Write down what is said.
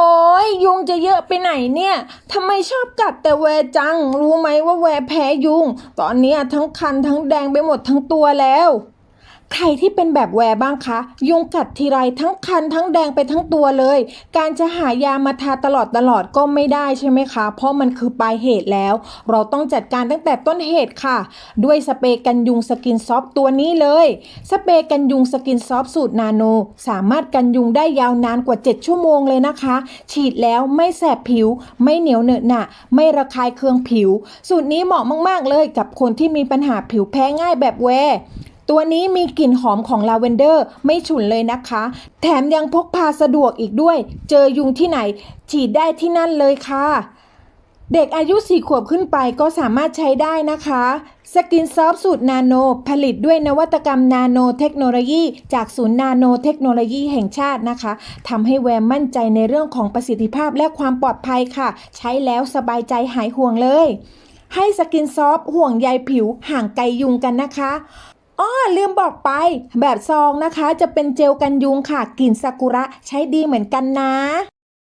โอ้ยยุงจะเยอะไปไหนเนี่ยทำไมชอบกัดแต่แวจัง รู้ไหมว่าแวแพ้ยุง ตอนนี้ทั้งคันทั้งแดงไปหมดทั้งตัวแล้ว ใครที่เป็นแบบแวร์บ้างคะ ยุงกัดทีไรทั้งคันทั้งแดงไปทั้งตัวเลย การจะหายามาทาตลอดตลอดก็ไม่ได้ใช่ไหมคะ เพราะมันคือปลายเหตุแล้ว เราต้องจัดการตั้งแต่ต้นเหตุค่ะ ด้วยสเปรย์กันยุงสกินซอฟต์ตัวนี้เลย สเปรย์กันยุงสกินซอฟต์สูตรนาโน สามารถกันยุงได้ยาวนานกว่า 7 ชั่วโมงเลยนะคะ ฉีดแล้วไม่แสบผิว ไม่เหนียวเหนอะหนะไม่ระคายเคืองผิว สูตรนี้เหมาะมาก ๆ เลยกับคนที่มีปัญหาผิวแพ้ง่ายแบบแวร์ ตัวนี้มีกลิ่นหอมของลาเวนเดอร์ไม่ฉุนเลยนะคะ แถมยังพกพาสะดวกอีกด้วย เจอยุงที่ไหน ฉีดได้ที่นั่นเลยค่ะ เด็กอายุ 4 ขวบขึ้นไปก็สามารถใช้ได้นะคะสกินซอฟสูตรนาโน ผลิตด้วยนวัตกรรมนาโนเทคโนโลยี จากศูนย์นาโนเทคโนโลยีแห่งชาตินะคะทำให้แวมมั่นใจในเรื่องของประสิทธิภาพและความปลอดภัยค่ะ ใช้แล้วสบายใจหายห่วงเลย ให้สกินซอฟห่วงใยผิวห่างไกลยุงกันนะคะ อ้อลืมบอกไป แบบซองนะคะจะเป็นเจลกันยุงค่ะกลิ่นซากุระใช้ดีเหมือนกันนะ